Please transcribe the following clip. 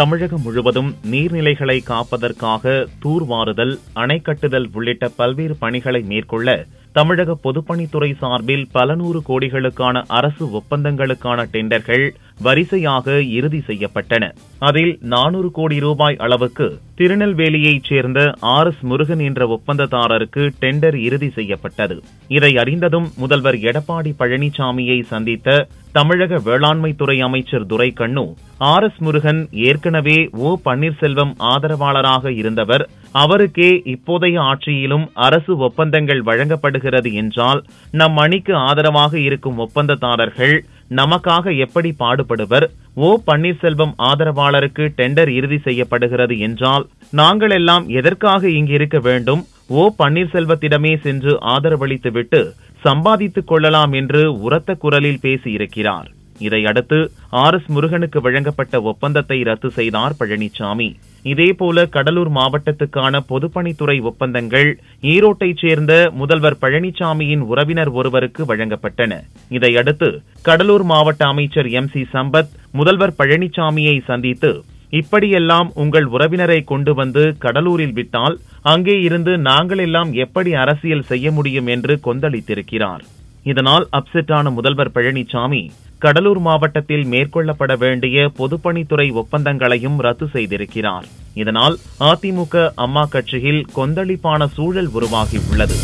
தமிழகம் முழுவதும் நீர்நிலைகளை காப்பதற்காக தூர்வாறுதல் அணை கட்டுதல் உள்ளிட்ட பல்வேறு பணிகளை மேற்கொள்ள தமிழக பொதுப்பணித்துறை சார்பில் பல நூறு கோடிகளுக்கான அரசு ஒப்பந்தங்களுக்கான டெண்டர்கள் வரிசையாக இறுதி செய்யப்பட்டன. அதில் நானூறு கோடி ரூபாய் அளவுக்கு திருநெல்வேலியைச் சேர்ந்த ஆர் எஸ் முருகன் என்ற ஒப்பந்ததாரருக்கு டெண்டர் இறுதி செய்யப்பட்டது. இதை அறிந்ததும் முதல்வர் எடப்பாடி பழனிசாமியை சந்தித்த தமிழக வேளாண்மைத்துறை அமைச்சர் துரைக்கண்ணு ஆர் எஸ் முருகன் ஏற்கனவே ஓ பன்னீர்செல்வம் ஆதரவாளராக இருந்தவர் அவருக்கே இப்போதைய ஆட்சியிலும் அரசு ஒப்பந்தங்கள் வழங்கப்படுகிறது என்றால் நம் அணிக்கு ஆதரவாக இருக்கும் ஒப்பந்ததாரர்கள் நமக்காக எப்படி பாடுபடுவர்? ஓ பன்னீர்செல்வம் ஆதரவாளருக்கு டெண்டர் இறுதி செய்யப்படுகிறது என்றால் நாங்கள் எல்லாம் எதற்காக இங்கிருக்க வேண்டும்? ஓ பன்னீர்செல்வத்திடமே சென்று ஆதரவளித்துவிட்டு சம்பாதித்துக் கொள்ளலாம் என்று உரத்த குரலில் பேசியிருக்கிறார். இதையடுத்து ஆர் எஸ் முருகனுக்கு வழங்கப்பட்ட ஒப்பந்தத்தை ரத்து செய்தார் பழனிசாமி இதேபோல கடலூர் மாவட்டத்துக்கான பொதுப்பணித்துறை ஒப்பந்தங்கள் ஈரோட்டைச் சேர்ந்த முதல்வர் பழனிசாமியின் உறவினர் ஒருவருக்கு வழங்கப்பட்டன. இதையடுத்து கடலூர் மாவட்ட அமைச்சர் எம் சி சம்பத் முதல்வர் பழனிசாமியை சந்தித்து இப்படியெல்லாம் உங்கள் உறவினரை கொண்டு வந்து கடலூரில் விட்டால் அங்கே இருந்து நாங்கள் எல்லாம் எப்படி அரசியல் செய்ய முடியும்? என்று கொந்தளித்திருக்கிறார். இதனால் அப்செட்டான முதல்வர் பழனிசாமி கடலூர் மாவட்டத்தில் மேற்கொள்ளப்பட வேண்டிய பொதுப்பணித்துறை ஒப்பந்தங்களையும் ரத்து செய்திருக்கிறார். இதனால் அதிமுக அம்மா கட்சியில் கொந்தளிப்பான சூழல் உருவாகியுள்ளது.